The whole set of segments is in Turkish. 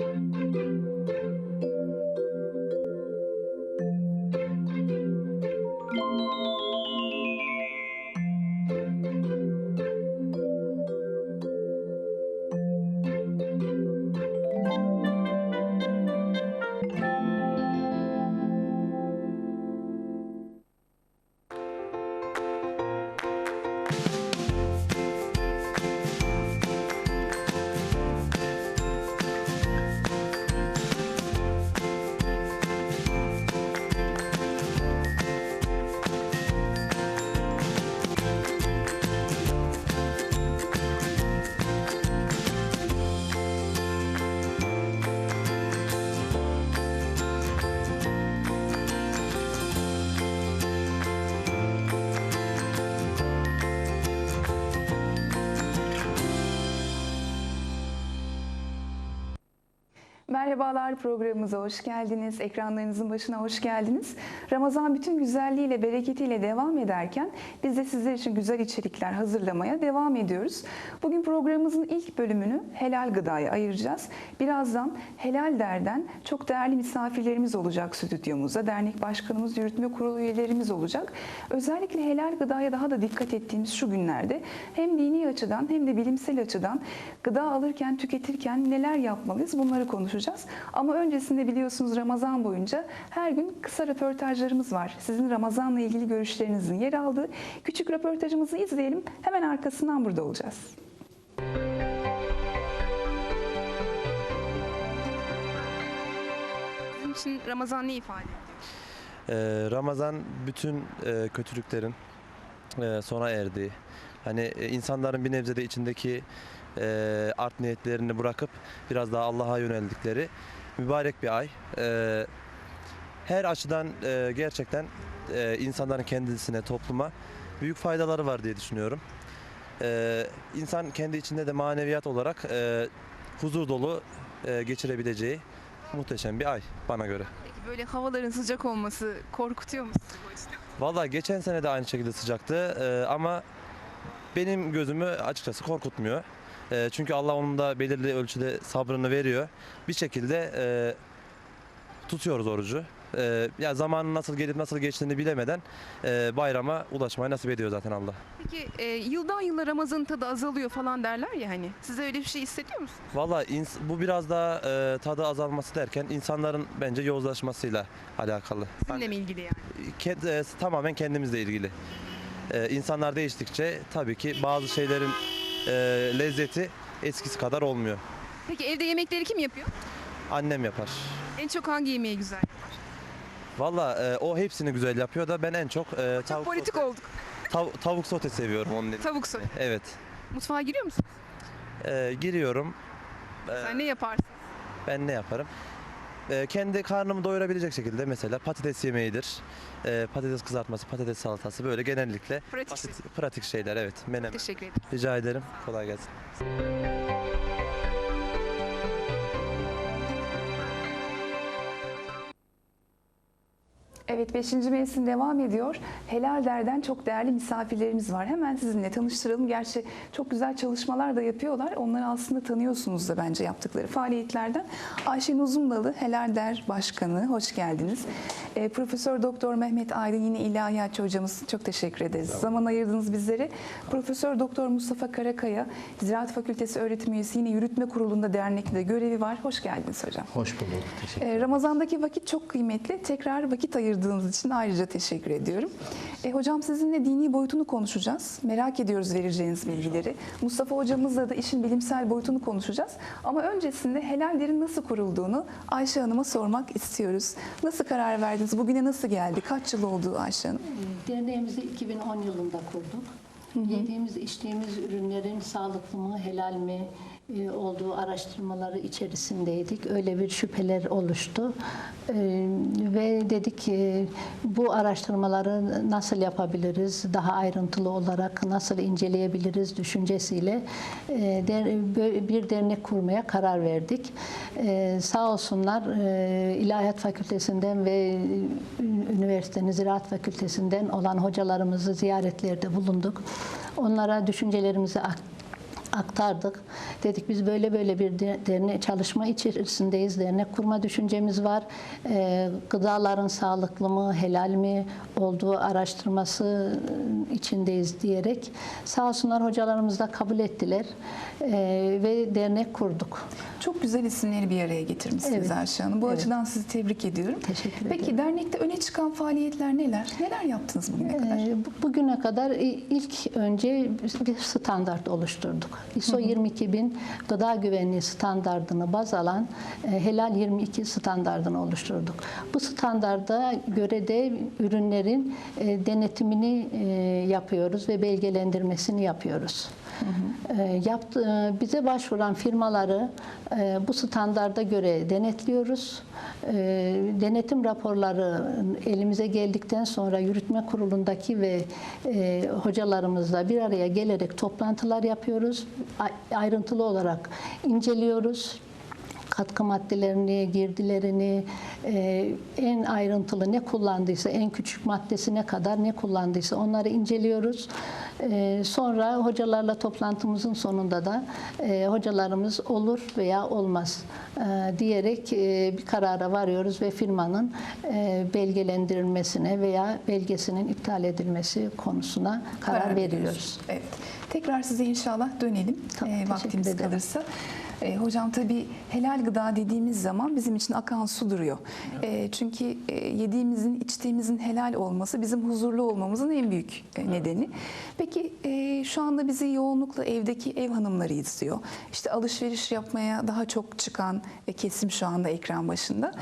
Música Merhabalar programımıza hoş geldiniz. Ekranlarınızın başına hoş geldiniz. Ramazan bütün güzelliğiyle, bereketiyle devam ederken biz de sizler için güzel içerikler hazırlamaya devam ediyoruz. Bugün programımızın ilk bölümünü helal gıdaya ayıracağız. Birazdan Helal Der'den çok değerli misafirlerimiz olacak stüdyomuzda. Dernek başkanımız, yürütme kurulu üyelerimiz olacak. Özellikle helal gıdaya daha da dikkat ettiğimiz şu günlerde hem dini açıdan hem de bilimsel açıdan gıda alırken, tüketirken neler yapmalıyız bunları konuşacağız. Ama öncesinde biliyorsunuz Ramazan boyunca her gün kısa röportajlarımız var. Sizin Ramazan'la ilgili görüşlerinizin yer aldığı küçük röportajımızı izleyelim. Hemen arkasından burada olacağız. Sizin için Ramazan ne ifade ediyor? Ee, Ramazan bütün e, kötülüklerin e, sona erdiği, hani e, insanların bir nebzede içindeki e, art niyetlerini bırakıp biraz daha Allah'a yöneldikleri mübarek bir ay. E, her açıdan e, gerçekten e, insanların kendisine, topluma büyük faydaları var diye düşünüyorum. E, insan kendi içinde de maneviyat olarak e, huzur dolu e, geçirebileceği muhteşem bir ay bana göre. Peki böyle havaların sıcak olması korkutuyor mu sizi bu açıdan? Vallahi geçen sene de aynı şekilde sıcaktı Ee, ama benim gözümü açıkçası korkutmuyor. Ee, çünkü Allah onun da belirli ölçüde sabrını veriyor. Bir şekilde e, tutuyoruz orucu. Ee, ya zamanın nasıl gelip nasıl geçtiğini bilemeden e, bayrama ulaşmayı nasip ediyor zaten Allah. Peki e, yıldan yıla Ramazan'ın tadı azalıyor falan derler ya hani. Size öyle bir şey hissediyor musunuz? Vallahi ins- bu biraz daha e, tadı azalması derken insanların bence yozlaşmasıyla alakalı. Sizinle mi ilgili yani? Ke- e, tamamen kendimizle ilgili. E, insanlar değiştikçe tabii ki bazı şeylerin e, lezzeti eskisi kadar olmuyor. Peki evde yemekleri kim yapıyor? Annem yapar. En çok hangi yemeği güzel yapar? Valla e, o hepsini güzel yapıyor da ben en çok e, Çok tavuk, politik sote, olduk. tav- tavuk sote seviyorum onun için. Tavuk sote. Evet. Mutfağa giriyor musun? E, giriyorum. E, Sen ne yaparsın? ben ne yaparım? E, kendi karnımı doyurabilecek şekilde mesela patates yemeğidir. E, patates kızartması, patates salatası böyle genellikle Pratik. basit, pratik şeyler evet. Menemen. Teşekkür ederim. Rica ederim. Kolay gelsin. Evet 5. mevsim devam ediyor. Helal Der'den çok değerli misafirlerimiz var. Hemen sizinle tanıştıralım. Gerçi çok güzel çalışmalar da yapıyorlar. Onları aslında tanıyorsunuz da bence yaptıkları faaliyetlerden. Ayşe Uzundalı Helal Der Başkanı. Hoş geldiniz. E, Profesör Doktor Mehmet Aydın yine ilahiyatçı hocamız. Çok teşekkür ederiz. Zaman ayırdınız bizlere. Profesör Doktor Mustafa Karakaya Ziraat Fakültesi öğretim üyesi yine yürütme kurulunda dernekte görevi var. Hoş geldiniz hocam. Hoş bulduk. Teşekkür Ee, Ramazan'daki vakit çok kıymetli. Tekrar vakit ayırdığınız için ayrıca teşekkür ediyorum. E, hocam sizinle dini boyutunu konuşacağız. Merak ediyoruz vereceğiniz bilgileri. Mustafa hocamızla da işin bilimsel boyutunu konuşacağız. Ama öncesinde helallerin nasıl kurulduğunu Ayşe Hanım'a sormak istiyoruz. Nasıl karar verdiniz? Bugüne nasıl geldi? Kaç yıl oldu Ayşe Hanım? Derneğimizi 2010 yılında kurduk. Yediğimiz, içtiğimiz ürünlerin sağlıklı mı, helal mi olduğu araştırmaları içerisindeydik. Öyle bir şüpheler oluştu. E, ve dedik ki bu araştırmaları nasıl yapabiliriz, daha ayrıntılı olarak nasıl inceleyebiliriz düşüncesiyle e, bir dernek kurmaya karar verdik. E, sağ olsunlar e, İlahiyat Fakültesinden ve üniversitenin Ziraat Fakültesinden olan hocalarımızı ziyaretlerde bulunduk. Onlara düşüncelerimizi aktardık. Dedik biz böyle böyle bir de- dernek çalışma içerisindeyiz. Dernek kurma düşüncemiz var. Ee, gıdaların sağlıklı mı, helal mi olduğu araştırması e, içindeyiz diyerek sağ olsunlar hocalarımız da kabul ettiler Ee, ve dernek kurduk. Çok güzel isimleri bir araya getirmişsiniz Evet. Ayşe Hanım. Bu Evet. açıdan sizi tebrik ediyorum. Teşekkür Peki ederim. dernekte öne çıkan faaliyetler neler? Neler yaptınız bugüne kadar? Ee, bu- Bugüne kadar ilk önce bir standart oluşturduk. ISO 22000 gıda güvenliği standardını baz alan e, Helal 22 standardını oluşturduk. Bu standarda göre de ürünlerin e, denetimini e, yapıyoruz ve belgelendirmesini yapıyoruz. E, yaptı- bize başvuran firmaları e, bu standarda göre denetliyoruz. E, denetim raporları elimize geldikten sonra yürütme kurulundaki ve e, hocalarımızla bir araya gelerek toplantılar yapıyoruz. Ayrıntılı olarak inceliyoruz katkı maddelerini, girdilerini, e, en ayrıntılı ne kullandıysa, en küçük maddesine kadar ne kullandıysa onları inceliyoruz. E, sonra hocalarla toplantımızın sonunda da e, hocalarımız olur veya olmaz e, diyerek e, bir karara varıyoruz ve firmanın e, belgelendirilmesine veya belgesinin iptal edilmesi konusuna karar, veriyoruz. Evet. Tekrar size inşallah dönelim Tamam, e, vaktimiz kalırsa. E, hocam tabii helal gıda dediğimiz zaman bizim için akan su duruyor. E, çünkü e, yediğimizin, içtiğimizin helal olması bizim huzurlu olmamızın en büyük e, nedeni. Peki e, şu anda bizi yoğunlukla evdeki ev hanımları izliyor. İşte alışveriş yapmaya daha çok çıkan e, kesim şu anda ekran başında.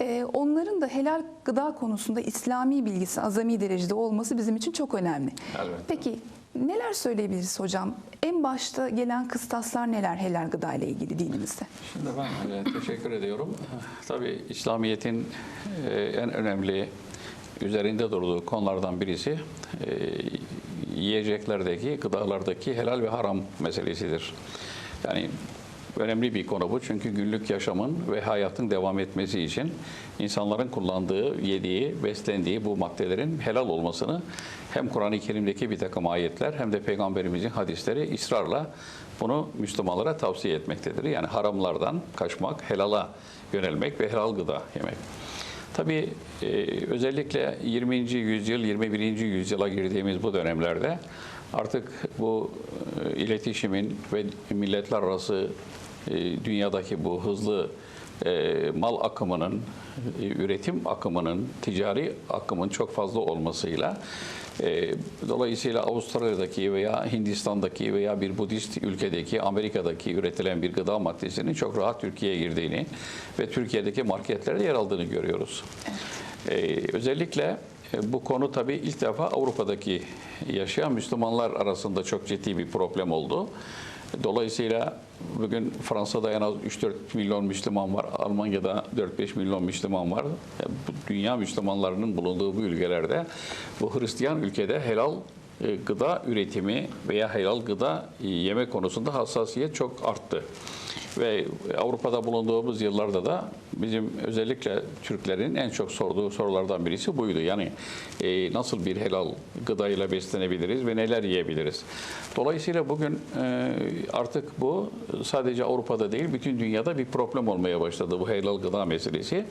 E, onların da helal gıda konusunda İslami bilgisi azami derecede olması bizim için çok önemli. Elbette. Peki neler söyleyebiliriz hocam? En başta gelen kıstaslar neler helal gıda ile ilgili dinimizde? Şimdi ben e, teşekkür ediyorum. Tabii İslamiyet'in e, en önemli üzerinde durduğu konulardan birisi e, yiyeceklerdeki, gıdalardaki helal ve haram meselesidir. Yani önemli bir konu bu çünkü günlük yaşamın ve hayatın devam etmesi için insanların kullandığı, yediği, beslendiği bu maddelerin helal olmasını hem Kur'an-ı Kerim'deki bir takım ayetler hem de Peygamberimizin hadisleri ısrarla bunu Müslümanlara tavsiye etmektedir. Yani haramlardan kaçmak, helala yönelmek ve helal gıda yemek. Tabii e, özellikle 20. yüzyıl, 21. yüzyıla girdiğimiz bu dönemlerde artık bu e, iletişimin ve milletler arası e, dünyadaki bu hızlı e, mal akımının, e, üretim akımının, ticari akımın çok fazla olmasıyla dolayısıyla Avustralya'daki veya Hindistan'daki veya bir Budist ülkedeki, Amerika'daki üretilen bir gıda maddesinin çok rahat Türkiye'ye girdiğini ve Türkiye'deki marketlerde yer aldığını görüyoruz. Özellikle bu konu tabii ilk defa Avrupa'daki yaşayan Müslümanlar arasında çok ciddi bir problem oldu. Dolayısıyla bugün Fransa'da en az 3-4 milyon Müslüman var. Almanya'da 4-5 milyon Müslüman var. Yani bu dünya Müslümanlarının bulunduğu bu ülkelerde bu Hristiyan ülkede helal e, gıda üretimi veya helal gıda e, yeme konusunda hassasiyet çok arttı. Ve Avrupa'da bulunduğumuz yıllarda da bizim özellikle Türklerin en çok sorduğu sorulardan birisi buydu. Yani e, nasıl bir helal gıdayla beslenebiliriz ve neler yiyebiliriz? Dolayısıyla bugün e, artık bu sadece Avrupa'da değil bütün dünyada bir problem olmaya başladı bu helal gıda meselesi.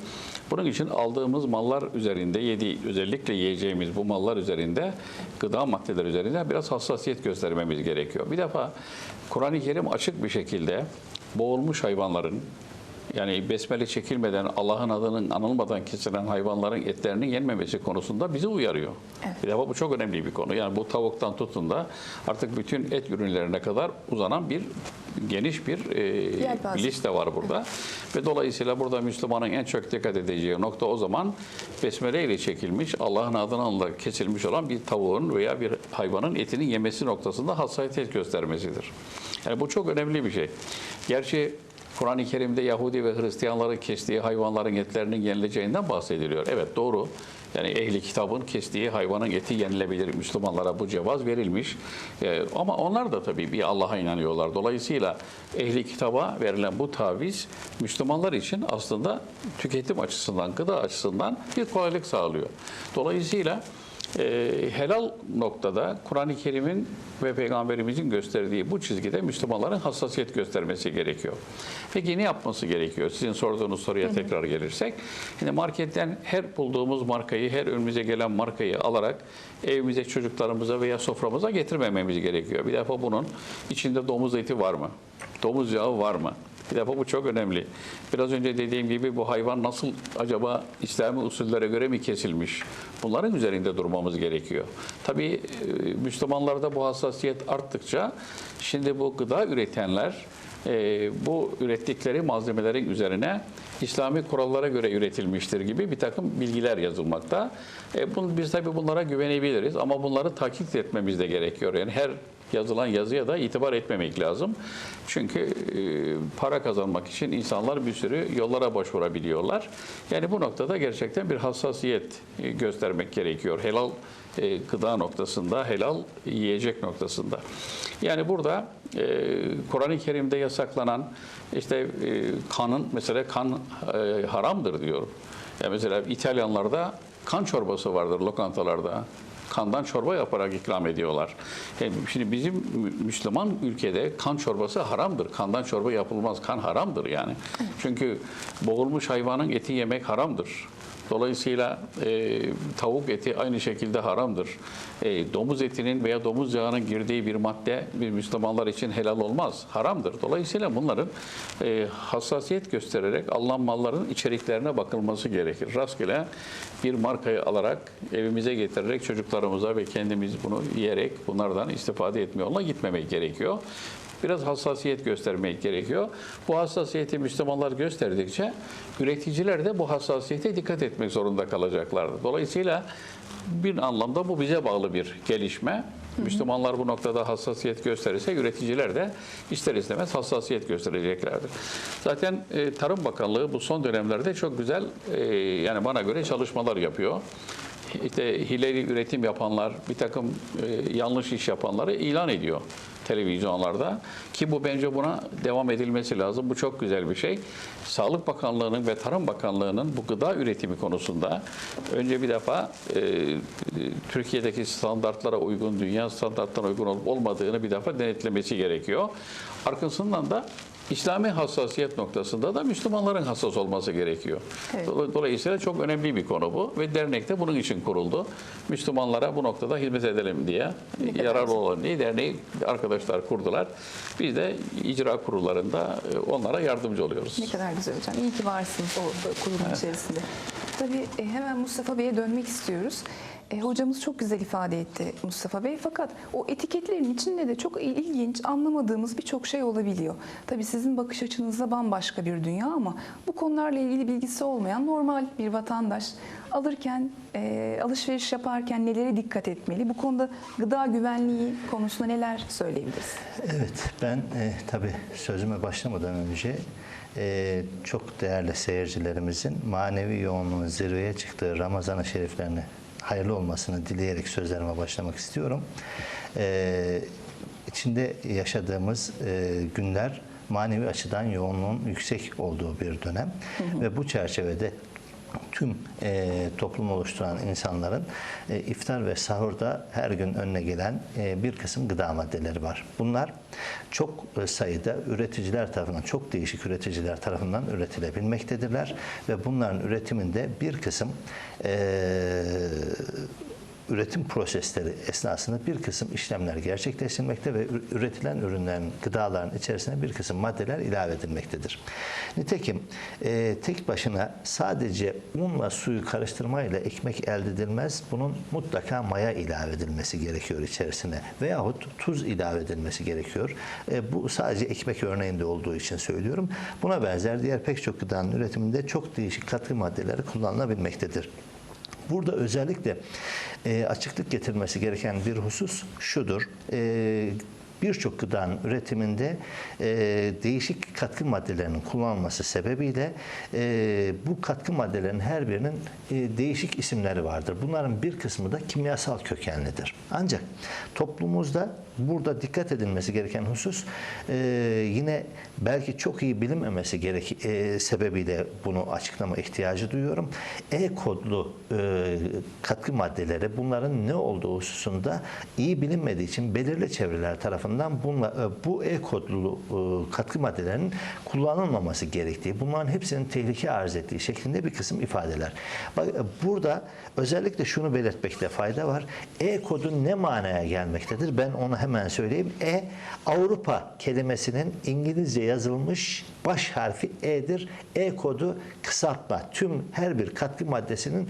Bunun için aldığımız mallar üzerinde yedi özellikle yiyeceğimiz bu mallar üzerinde gıda maddeleri üzerinde biraz hassasiyet göstermemiz gerekiyor. Bir defa Kur'an-ı Kerim açık bir şekilde boğulmuş hayvanların yani besmele çekilmeden Allah'ın adının anılmadan kesilen hayvanların etlerinin yenmemesi konusunda bizi uyarıyor. Bir defa bu çok önemli bir konu. Yani bu tavuktan tutun da artık bütün et ürünlerine kadar uzanan bir geniş bir e, liste var burada. Ve dolayısıyla burada Müslümanın en çok dikkat edeceği nokta o zaman besmele ile çekilmiş, Allah'ın adını anılarak kesilmiş olan bir tavuğun veya bir hayvanın etinin yemesi noktasında hassasiyet göstermesidir. Yani bu çok önemli bir şey. Gerçi Kur'an-ı Kerim'de Yahudi ve Hristiyanların kestiği hayvanların etlerinin yenileceğinden bahsediliyor. Evet doğru. Yani ehli kitabın kestiği hayvanın eti yenilebilir. Müslümanlara bu cevaz verilmiş. Ee, ama onlar da tabii bir Allah'a inanıyorlar. Dolayısıyla ehli kitaba verilen bu taviz Müslümanlar için aslında tüketim açısından, gıda açısından bir kolaylık sağlıyor. Dolayısıyla e, helal noktada Kur'an-ı Kerim'in ve Peygamberimizin gösterdiği bu çizgide Müslümanların hassasiyet göstermesi gerekiyor. Peki ne yapması gerekiyor? Sizin sorduğunuz soruya tekrar gelirsek. Şimdi marketten her bulduğumuz markayı, her önümüze gelen markayı alarak evimize, çocuklarımıza veya soframıza getirmememiz gerekiyor. Bir defa bunun içinde domuz eti var mı? Domuz yağı var mı? Bir defa bu çok önemli. Biraz önce dediğim gibi bu hayvan nasıl acaba İslami usullere göre mi kesilmiş? Bunların üzerinde durmamız gerekiyor. Tabii e, Müslümanlarda bu hassasiyet arttıkça şimdi bu gıda üretenler e, bu ürettikleri malzemelerin üzerine İslami kurallara göre üretilmiştir gibi bir takım bilgiler yazılmakta. E, bunu, biz tabii bunlara güvenebiliriz ama bunları takip etmemiz de gerekiyor. Yani her yazılan yazıya da itibar etmemek lazım. Çünkü e, para kazanmak için insanlar bir sürü yollara başvurabiliyorlar. Yani bu noktada gerçekten bir hassasiyet e, göstermek gerekiyor. Helal e, gıda noktasında, helal yiyecek noktasında. Yani burada e, Kur'an-ı Kerim'de yasaklanan işte e, kanın mesela kan e, haramdır diyor. Ya mesela İtalyanlarda kan çorbası vardır lokantalarda kandan çorba yaparak ikram ediyorlar. Yani şimdi bizim Mü- Müslüman ülkede kan çorbası haramdır. Kandan çorba yapılmaz. Kan haramdır yani. Çünkü boğulmuş hayvanın eti yemek haramdır. Dolayısıyla e, tavuk eti aynı şekilde haramdır. E, domuz etinin veya domuz yağının girdiği bir madde bir Müslümanlar için helal olmaz. Haramdır. Dolayısıyla bunların e, hassasiyet göstererek alınan malların içeriklerine bakılması gerekir. Rastgele bir markayı alarak evimize getirerek çocuklarımıza ve kendimiz bunu yiyerek bunlardan istifade etme yoluna gitmemek gerekiyor. Biraz hassasiyet göstermek gerekiyor. Bu hassasiyeti Müslümanlar gösterdikçe üreticiler de bu hassasiyete dikkat etmek zorunda kalacaklardır. Dolayısıyla bir anlamda bu bize bağlı bir gelişme. Müslümanlar bu noktada hassasiyet gösterirse üreticiler de ister istemez hassasiyet göstereceklerdir. Zaten e, Tarım Bakanlığı bu son dönemlerde çok güzel e, yani bana göre çalışmalar yapıyor işte hileli üretim yapanlar, bir takım e, yanlış iş yapanları ilan ediyor televizyonlarda. Ki bu bence buna devam edilmesi lazım. Bu çok güzel bir şey. Sağlık Bakanlığı'nın ve Tarım Bakanlığı'nın bu gıda üretimi konusunda önce bir defa e, Türkiye'deki standartlara uygun, dünya standartlarına uygun olup olmadığını bir defa denetlemesi gerekiyor. Arkasından da İslami hassasiyet noktasında da Müslümanların hassas olması gerekiyor. Evet. Dolayısıyla çok önemli bir konu bu ve dernek de bunun için kuruldu. Müslümanlara bu noktada hizmet edelim diye, yararlı olalım diye derneği arkadaşlar kurdular. Biz de icra kurullarında e, onlara yardımcı oluyoruz. Ne kadar güzel hocam. İyi ki varsınız o kurumun içerisinde. Tabii e, hemen Mustafa Bey'e dönmek istiyoruz. E, hocamız çok güzel ifade etti Mustafa Bey. Fakat o etiketlerin içinde de çok il- ilginç, anlamadığımız birçok şey olabiliyor. Tabii sizin bakış açınızda bambaşka bir dünya ama bu konularla ilgili bilgisi olmayan normal bir vatandaş alırken, e, alışveriş yaparken nelere dikkat etmeli? Bu konuda gıda güvenliği konusunda neler söyleyebiliriz? Evet, ben e, tabii sözüme başlamadan önce e, çok değerli seyircilerimizin manevi yoğunluğun zirveye çıktığı Ramazan-ı Şeriflerini hayırlı olmasını dileyerek sözlerime başlamak istiyorum. E, içinde yaşadığımız e, günler manevi açıdan yoğunluğun yüksek olduğu bir dönem ve bu çerçevede tüm e, toplum oluşturan insanların e, iftar ve sahurda her gün önüne gelen e, bir kısım gıda maddeleri var. Bunlar çok e, sayıda üreticiler tarafından, çok değişik üreticiler tarafından üretilebilmektedirler ve bunların üretiminde bir kısım e, üretim prosesleri esnasında bir kısım işlemler gerçekleştirilmekte ve üretilen ürünlerin, gıdaların içerisine bir kısım maddeler ilave edilmektedir. Nitekim e, tek başına sadece unla suyu karıştırmayla ekmek elde edilmez. Bunun mutlaka maya ilave edilmesi gerekiyor içerisine veyahut tuz ilave edilmesi gerekiyor. E, bu sadece ekmek örneğinde olduğu için söylüyorum. Buna benzer diğer pek çok gıdanın üretiminde çok değişik katkı maddeleri kullanılabilmektedir. Burada özellikle e, açıklık getirmesi gereken bir husus şudur. E, Birçok gıdanın üretiminde e, değişik katkı maddelerinin kullanılması sebebiyle e, bu katkı maddelerinin her birinin e, değişik isimleri vardır. Bunların bir kısmı da kimyasal kökenlidir. Ancak toplumumuzda burada dikkat edilmesi gereken husus e, yine belki çok iyi bilinmemesi gerek e, sebebiyle bunu açıklama ihtiyacı duyuyorum. E kodlu e, katkı maddeleri bunların ne olduğu hususunda iyi bilinmediği için belirli çevreler tarafından bunla, e, bu E kodlu e, katkı maddelerinin kullanılmaması gerektiği, bunların hepsinin tehlike arz ettiği şeklinde bir kısım ifadeler. Bak, e, burada özellikle şunu belirtmekte fayda var. E kodu ne manaya gelmektedir? Ben onu hemen söyleyeyim. E Avrupa kelimesinin İngilizce yazılmış baş harfi E'dir. E kodu kısaltma. Tüm her bir katkı maddesinin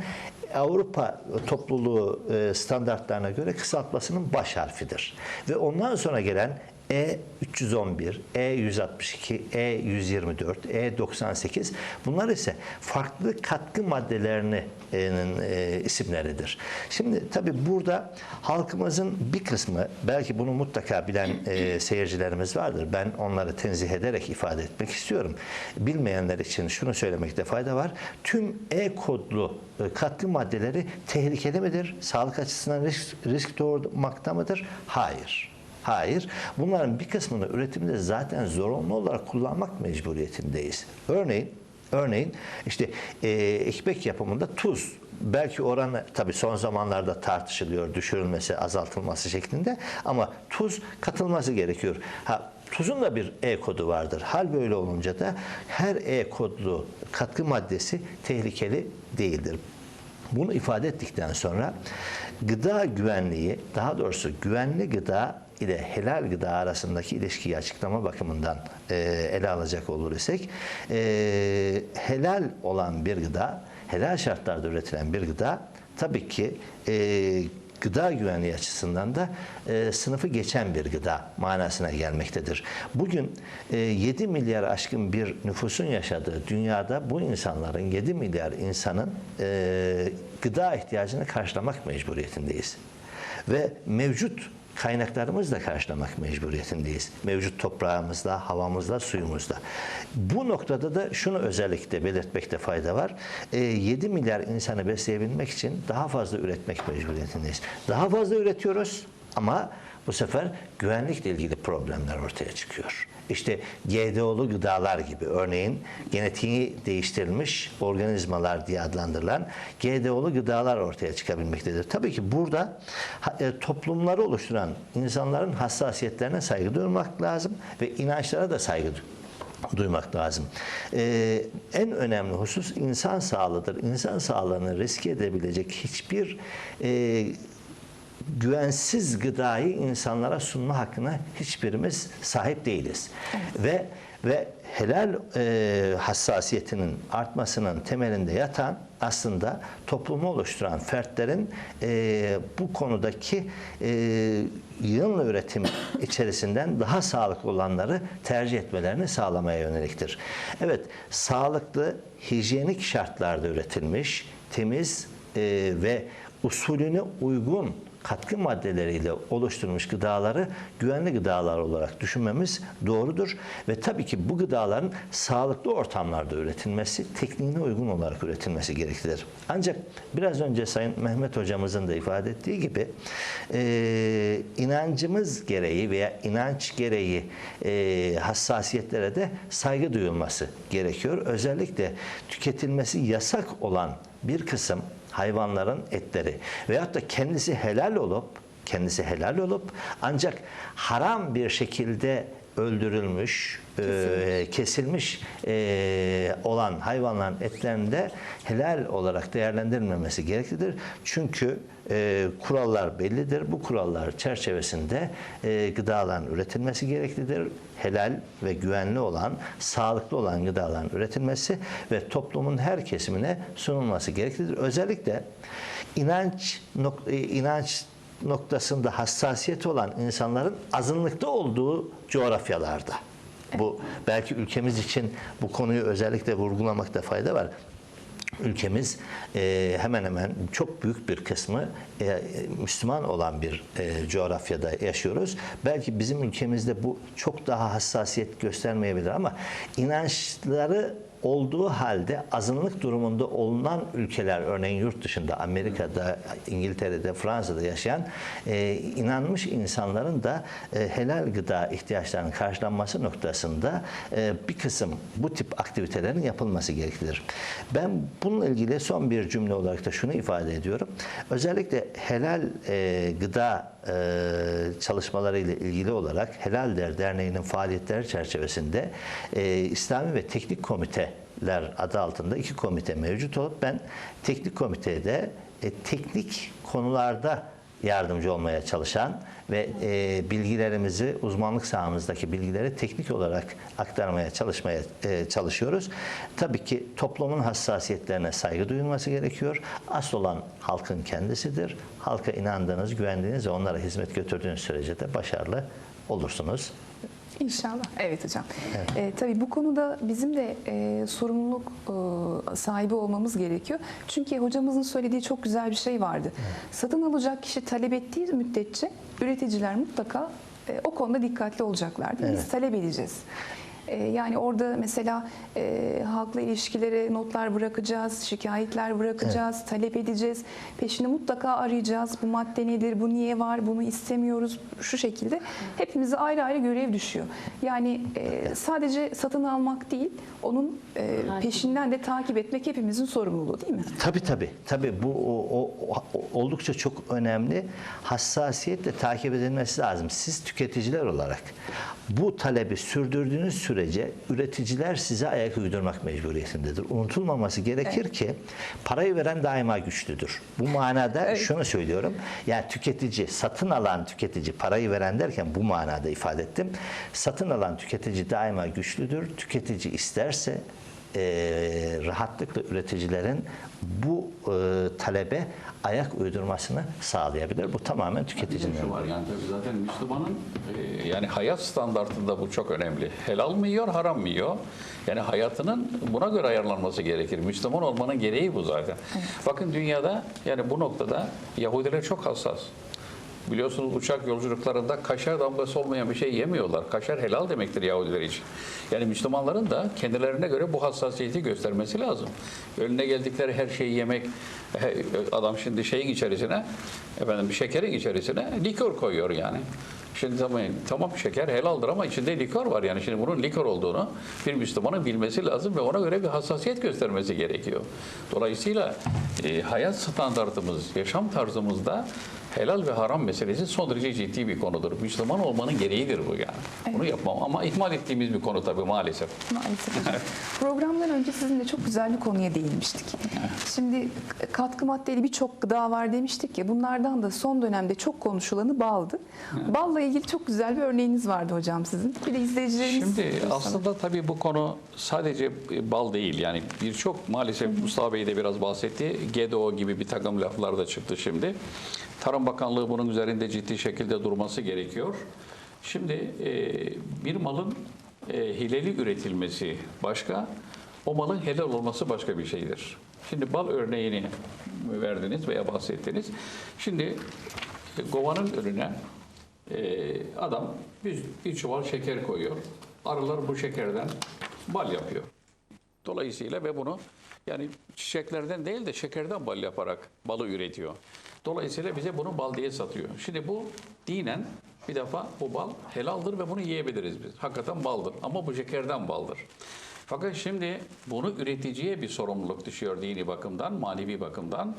Avrupa topluluğu e, standartlarına göre kısaltmasının baş harfidir. Ve ondan sonra gelen E311, E162, E124, E98 bunlar ise farklı katkı maddelerinin e, isimleridir. Şimdi tabii burada halkımızın bir kısmı belki bunu mutlaka bilen e, seyircilerimiz vardır. Ben onları tenzih ederek ifade etmek istiyorum. Bilmeyenler için şunu söylemekte fayda var. Tüm E kodlu e, katkı maddeleri tehlikeli midir? Sağlık açısından risk, risk doğurmakta mıdır? Hayır. Hayır. Bunların bir kısmını üretimde zaten zorunlu olarak kullanmak mecburiyetindeyiz. Örneğin Örneğin işte e, ekmek yapımında tuz belki oranı tabii son zamanlarda tartışılıyor düşürülmesi azaltılması şeklinde ama tuz katılması gerekiyor. Ha, tuzun da bir E kodu vardır. Hal böyle olunca da her E kodlu katkı maddesi tehlikeli değildir. Bunu ifade ettikten sonra gıda güvenliği, daha doğrusu güvenli gıda ile helal gıda arasındaki ilişkiyi açıklama bakımından e, ele alacak olur isek, e, helal olan bir gıda, helal şartlarda üretilen bir gıda tabii ki e, gıda güvenliği açısından da e, sınıfı geçen bir gıda manasına gelmektedir. Bugün e, 7 milyar aşkın bir nüfusun yaşadığı dünyada bu insanların 7 milyar insanın e, gıda ihtiyacını karşılamak mecburiyetindeyiz. Ve mevcut kaynaklarımızla karşılamak mecburiyetindeyiz. Mevcut toprağımızda, havamızda, suyumuzda. Bu noktada da şunu özellikle belirtmekte fayda var. E, 7 milyar insanı besleyebilmek için daha fazla üretmek mecburiyetindeyiz. Daha fazla üretiyoruz ama bu sefer güvenlikle ilgili problemler ortaya çıkıyor. İşte GDO'lu gıdalar gibi örneğin genetiği değiştirilmiş organizmalar diye adlandırılan GDO'lu gıdalar ortaya çıkabilmektedir. Tabii ki burada e, toplumları oluşturan insanların hassasiyetlerine saygı duymak lazım ve inançlara da saygı du- duymak lazım. Ee, en önemli husus insan sağlığıdır. İnsan sağlığını riske edebilecek hiçbir e, güvensiz gıdayı insanlara sunma hakkına hiçbirimiz sahip değiliz. Ve ve helal e, hassasiyetinin artmasının temelinde yatan aslında toplumu oluşturan fertlerin e, bu konudaki e, yığınla üretim içerisinden daha sağlıklı olanları tercih etmelerini sağlamaya yöneliktir. Evet, sağlıklı, hijyenik şartlarda üretilmiş, temiz e, ve usulüne uygun katkı maddeleriyle oluşturulmuş gıdaları güvenli gıdalar olarak düşünmemiz doğrudur. Ve tabii ki bu gıdaların sağlıklı ortamlarda üretilmesi, tekniğine uygun olarak üretilmesi gereklidir. Ancak biraz önce Sayın Mehmet Hocamızın da ifade ettiği gibi e, inancımız gereği veya inanç gereği e, hassasiyetlere de saygı duyulması gerekiyor. Özellikle tüketilmesi yasak olan bir kısım hayvanların etleri. Veyahut da kendisi helal olup kendisi helal olup ancak haram bir şekilde öldürülmüş, e, kesilmiş e, olan hayvanların etlerinde helal olarak değerlendirilmemesi gereklidir. Çünkü e, kurallar bellidir. Bu kurallar çerçevesinde e, gıdaların üretilmesi gereklidir. Helal ve güvenli olan, sağlıklı olan gıdaların üretilmesi ve toplumun her kesimine sunulması gereklidir. Özellikle inanç e, inanç noktasında hassasiyeti olan insanların azınlıkta olduğu coğrafyalarda. Bu belki ülkemiz için bu konuyu özellikle vurgulamakta fayda var. Ülkemiz e, hemen hemen çok büyük bir kısmı e, Müslüman olan bir e, coğrafyada yaşıyoruz. Belki bizim ülkemizde bu çok daha hassasiyet göstermeyebilir ama inançları olduğu halde azınlık durumunda olunan ülkeler örneğin yurt dışında Amerika'da, İngiltere'de, Fransa'da yaşayan e, inanmış insanların da e, helal gıda ihtiyaçlarının karşılanması noktasında e, bir kısım bu tip aktivitelerin yapılması gereklidir. Ben bununla ilgili son bir cümle olarak da şunu ifade ediyorum. Özellikle helal e, gıda e, çalışmaları ile ilgili olarak Helal Der Derneği'nin faaliyetleri çerçevesinde e, İslami ve Teknik Komiteler adı altında iki komite mevcut olup ben teknik komitede e, teknik konularda yardımcı olmaya çalışan ve e, bilgilerimizi, uzmanlık sahamızdaki bilgileri teknik olarak aktarmaya çalışmaya e, çalışıyoruz. Tabii ki toplumun hassasiyetlerine saygı duyulması gerekiyor. Asıl olan halkın kendisidir. Halka inandığınız, güvendiğiniz ve onlara hizmet götürdüğünüz sürece de başarılı olursunuz. İnşallah. Evet hocam. Ee, tabii bu konuda bizim de e, sorumluluk e, sahibi olmamız gerekiyor. Çünkü hocamızın söylediği çok güzel bir şey vardı. Satın alacak kişi talep ettiği müddetçe üreticiler mutlaka e, o konuda dikkatli olacaklardır. Biz Evet. talep edeceğiz. E, Yani orada mesela e, halkla ilişkilere notlar bırakacağız, şikayetler bırakacağız, talep edeceğiz. Peşini mutlaka arayacağız. Bu madde nedir, bu niye var, bunu istemiyoruz. Şu şekilde hepimize ayrı ayrı görev düşüyor. Yani e, sadece satın almak değil, onun e, peşinden de takip etmek hepimizin sorumluluğu değil mi? Tabii tabii. Tabii bu o, o- o- oldukça çok önemli. Hassasiyetle takip edilmesi lazım. Siz tüketiciler olarak bu talebi sürdürdüğünüz sürece üreticiler size ayak uydurmak mecburiyetindedir. Unutulmaması gerekir ki parayı veren daima güçlüdür. Bu manada şunu söylüyorum. Yani tüketici, satın alan tüketici, parayı veren derken bu manada ifade ettim. Satın alan tüketici daima güçlüdür. Tüketici isterse e, rahatlıkla üreticilerin bu e, talebe ayak uydurmasını sağlayabilir. Bu tamamen tüketicinin. Şu var yani tabii zaten Müslümanın e, yani hayat standartında bu çok önemli. Helal mı yiyor, haram mı yiyor? Yani hayatının buna göre ayarlanması gerekir. Müslüman olmanın gereği bu zaten. Bakın dünyada yani bu noktada Yahudiler çok hassas. Biliyorsunuz uçak yolculuklarında kaşar damgası olmayan bir şey yemiyorlar. Kaşar helal demektir Yahudiler için. Yani Müslümanların da kendilerine göre bu hassasiyeti göstermesi lazım. Önüne geldikleri her şeyi yemek, adam şimdi şeyin içerisine, efendim şekerin içerisine likör koyuyor yani. Şimdi tamam, tamam şeker helaldir ama içinde likör var yani. Şimdi bunun likör olduğunu bir Müslümanın bilmesi lazım ve ona göre bir hassasiyet göstermesi gerekiyor. Dolayısıyla e, hayat standartımız, yaşam tarzımızda helal ve haram meselesi son derece ciddi bir konudur. Müslüman olmanın gereğidir bu yani. Bunu yapmam ama ihmal ettiğimiz bir konu tabii maalesef. Maalesef. Programdan önce sizinle çok güzel bir konuya değinmiştik. Şimdi katkı maddeli birçok gıda var demiştik ya. Bunlardan da son dönemde çok konuşulanı baldı. Balla ilgili çok güzel bir örneğiniz vardı hocam sizin. Bir de izleyicilerimiz... Şimdi aslında tabii bu konu sadece bal değil. Yani birçok maalesef Mustafa Bey de biraz bahsetti. GDO gibi bir takım laflar da çıktı şimdi. Tarım Bakanlığı bunun üzerinde ciddi şekilde durması gerekiyor. Şimdi e, bir malın e, hileli üretilmesi başka, o malın helal olması başka bir şeydir. Şimdi bal örneğini verdiniz veya bahsettiniz. Şimdi e, kovanın önüne adam bir, bir çuval şeker koyuyor. Arılar bu şekerden bal yapıyor. Dolayısıyla ve bunu yani çiçeklerden değil de şekerden bal yaparak balı üretiyor. Dolayısıyla bize bunu bal diye satıyor. Şimdi bu dinen bir defa bu bal helaldir ve bunu yiyebiliriz biz. Hakikaten baldır ama bu şekerden baldır. Fakat şimdi bunu üreticiye bir sorumluluk düşüyor dini bakımdan, manevi bakımdan.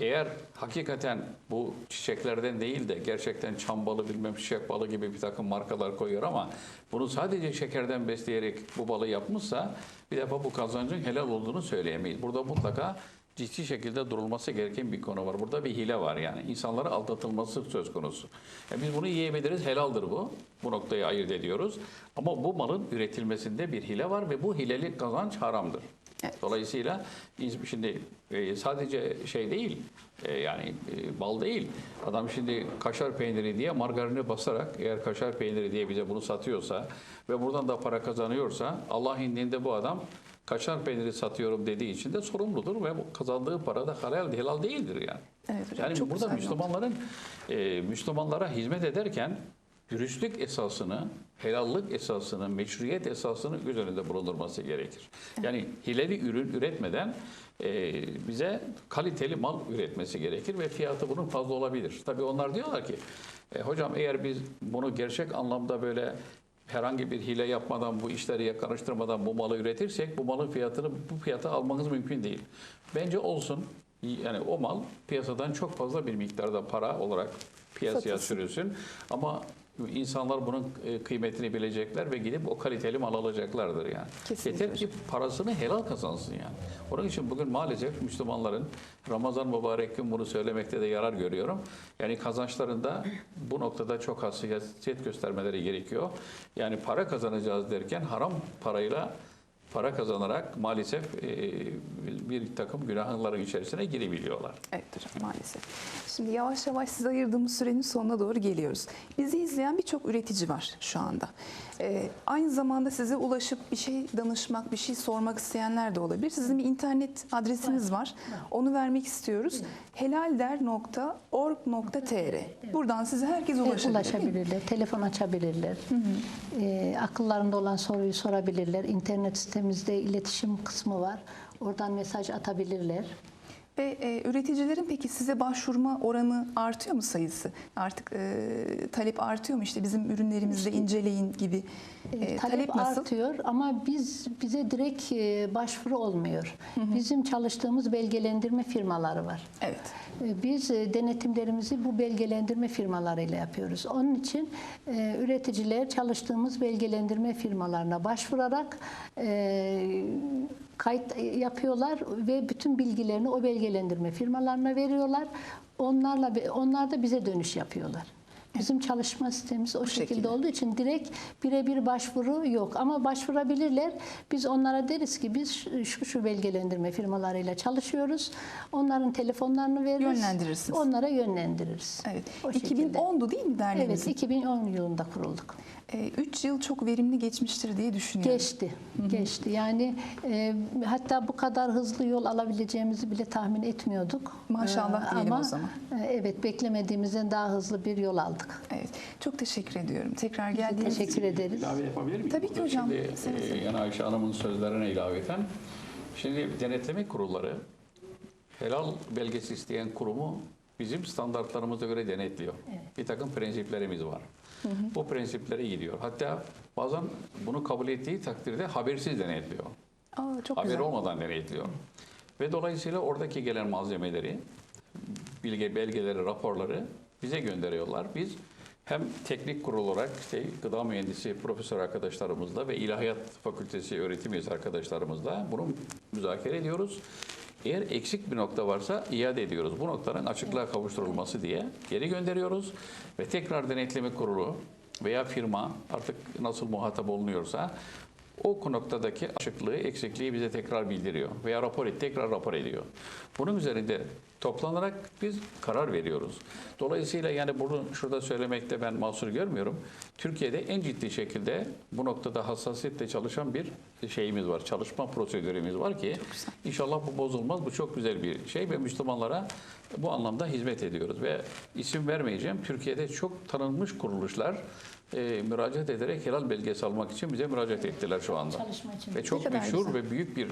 Eğer hakikaten bu çiçeklerden değil de gerçekten çam balı bilmem çiçek balı gibi bir takım markalar koyuyor ama bunu sadece şekerden besleyerek bu balı yapmışsa bir defa bu kazancın helal olduğunu söyleyemeyiz. Burada mutlaka ciddi şekilde durulması gereken bir konu var. Burada bir hile var yani. İnsanlara aldatılması söz konusu. Yani biz bunu yiyebiliriz, helaldir bu. Bu noktayı ayırt ediyoruz. Ama bu malın üretilmesinde bir hile var ve bu hileli kazanç haramdır. Dolayısıyla biz şimdi e, sadece şey değil, e, yani e, bal değil. Adam şimdi kaşar peyniri diye margarini basarak eğer kaşar peyniri diye bize bunu satıyorsa ve buradan da para kazanıyorsa Allah indinde bu adam kaşar peyniri satıyorum dediği için de sorumludur ve kazandığı para da halal helal değildir yani. Evet hocam, yani çok burada. Müslümanların e, Müslümanlara hizmet ederken dürüstlük esasını, helallık esasını, meşruiyet esasını göz önünde bulundurması gerekir. Yani hileli ürün üretmeden e, bize kaliteli mal üretmesi gerekir ve fiyatı bunun fazla olabilir. Tabii onlar diyorlar ki e, hocam eğer biz bunu gerçek anlamda böyle herhangi bir hile yapmadan bu işleri karıştırmadan bu malı üretirsek bu malın fiyatını bu fiyata almanız mümkün değil. Bence olsun. Yani o mal piyasadan çok fazla bir miktarda para olarak piyasaya Satılsın. sürülsün. Ama insanlar bunun e, kıymetini bilecekler ve gidip o kaliteli mal alacaklardır yani. Kesinlikle Yeter ki parasını helal kazansın yani. Onun için bugün maalesef Müslümanların Ramazan mübarek gün bunu söylemekte de yarar görüyorum. Yani kazançlarında bu noktada çok hassasiyet göstermeleri gerekiyor. Yani para kazanacağız derken haram parayla para kazanarak maalesef e, bir takım günahların içerisine girebiliyorlar. Evet hocam maalesef. Şimdi yavaş yavaş size ayırdığımız sürenin sonuna doğru geliyoruz. Bizi izleyen birçok üretici var şu anda. Ee, aynı zamanda size ulaşıp bir şey danışmak, bir şey sormak isteyenler de olabilir. Sizin bir internet adresiniz var. Onu vermek istiyoruz. helalder.org.tr Buradan size herkes Evet, ulaşabilir. ulaşabilirler, telefon açabilirler, Ee, akıllarında olan soruyu sorabilirler. İnternet sitemizde iletişim kısmı var. Oradan mesaj atabilirler. Ve e, üreticilerin peki size başvurma oranı artıyor mu sayısı? Artık e, talep artıyor mu işte bizim ürünlerimizde inceleyin gibi E, e, talep, nasıl? artıyor ama biz bize direkt e, başvuru olmuyor. Bizim çalıştığımız belgelendirme firmaları var. Evet. E, Biz e, denetimlerimizi bu belgelendirme firmalarıyla yapıyoruz. Onun için e, üreticiler çalıştığımız belgelendirme firmalarına başvurarak e, kayıt yapıyorlar ve bütün bilgilerini o belgelendirme firmalarına veriyorlar. Onlarla onlar da bize dönüş yapıyorlar. Bizim çalışma sistemimiz o şekilde, şekilde. olduğu için direkt birebir başvuru yok ama başvurabilirler. Biz onlara deriz ki biz şu şu belgelendirme firmalarıyla çalışıyoruz. Onların telefonlarını veririz. Yönlendirirsiniz. Onlara yönlendiririz. Evet. O şekilde. 2010'du değil mi derneğimizin? Evet, 2010 yılında kurulduk. 3 yıl çok verimli geçmiştir diye düşünüyorum. Geçti, geçti. Yani e, hatta bu kadar hızlı yol alabileceğimizi bile tahmin etmiyorduk. Maşallah E, diyelim ama, o zaman. e, evet, beklemediğimizden daha hızlı bir yol aldık. Evet. Çok teşekkür ediyorum. Tekrar Biz de geldiğiniz teşekkür ederiz. İlave yapabilir miyim? Tabii ki burada? hocam. Şimdi e, yani Ayşe Hanım'ın sözlerine ilaveten şimdi denetleme kurulları helal belgesi isteyen kurumu bizim standartlarımıza göre denetliyor. Bir takım prensiplerimiz var. Bu prensiplere gidiyor. Hatta bazen bunu kabul ettiği takdirde habersiz denetliyor. Aa, çok Haber güzel. olmadan denetliyor. Ve dolayısıyla oradaki gelen malzemeleri, bilge belgeleri, raporları bize gönderiyorlar. Biz hem teknik kurul olarak işte gıda mühendisi profesör arkadaşlarımızla ve ilahiyat fakültesi öğretim üyesi arkadaşlarımızla bunu müzakere ediyoruz. Eğer eksik bir nokta varsa iade ediyoruz. Bu noktaların açıklığa kavuşturulması diye geri gönderiyoruz ve tekrar denetleme kurulu veya firma artık nasıl muhatap olunuyorsa o noktadaki açıklığı, eksikliği bize tekrar bildiriyor veya rapor et, tekrar rapor ediyor. Bunun üzerinde toplanarak biz karar veriyoruz. Dolayısıyla yani bunu şurada söylemekte ben mahsur görmüyorum. Türkiye'de en ciddi şekilde bu noktada hassasiyetle çalışan bir şeyimiz var. Çalışma prosedürümüz var ki inşallah bu bozulmaz. Bu çok güzel bir şey ve Müslümanlara bu anlamda hizmet ediyoruz ve isim vermeyeceğim. Türkiye'de çok tanınmış kuruluşlar e, müracaat ederek helal belgesi almak için bize müracaat ettiler şu anda. Çalışma için. Ve çok kadar meşhur güzel. ve büyük bir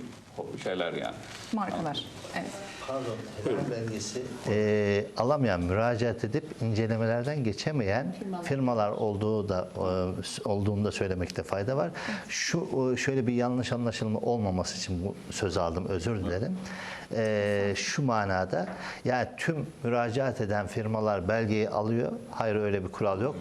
şeyler yani. Markalar. Evet. Pardon, helal belgesi e, alamayan, müracaat edip incelemelerden geçemeyen firmalar, olduğu da e, olduğunu da söylemekte fayda var. Şu e, şöyle bir yanlış anlaşılma olmaması için bu sözü aldım, özür dilerim. E, şu manada, yani tüm müracaat eden firmalar belgeyi alıyor. Hayır öyle bir kural yok.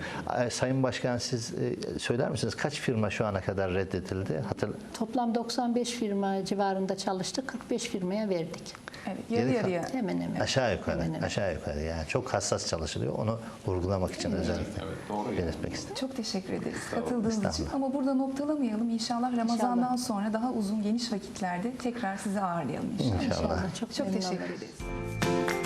E, Sayın Başkan siz e, söyler misiniz kaç firma şu ana kadar reddedildi? Hatır, Toplam 95 firma civarında çalıştık. 45 firmaya verdik. Evet. Yarı Geri yarıya. Hemen hemen. Aşağı yukarı, Hemen hemen. aşağı yukarı yani çok hassas çalışılıyor. Onu vurgulamak için özellikle Evet, doğru. belirtmek istedim. Çok teşekkür ederiz katıldığınız için. Ama burada noktalamayalım. İnşallah Ramazan'dan sonra daha uzun geniş vakitlerde tekrar sizi ağırlayalım inşallah. İnşallah. Çok, Çok memnun teşekkür oluruz. ederiz.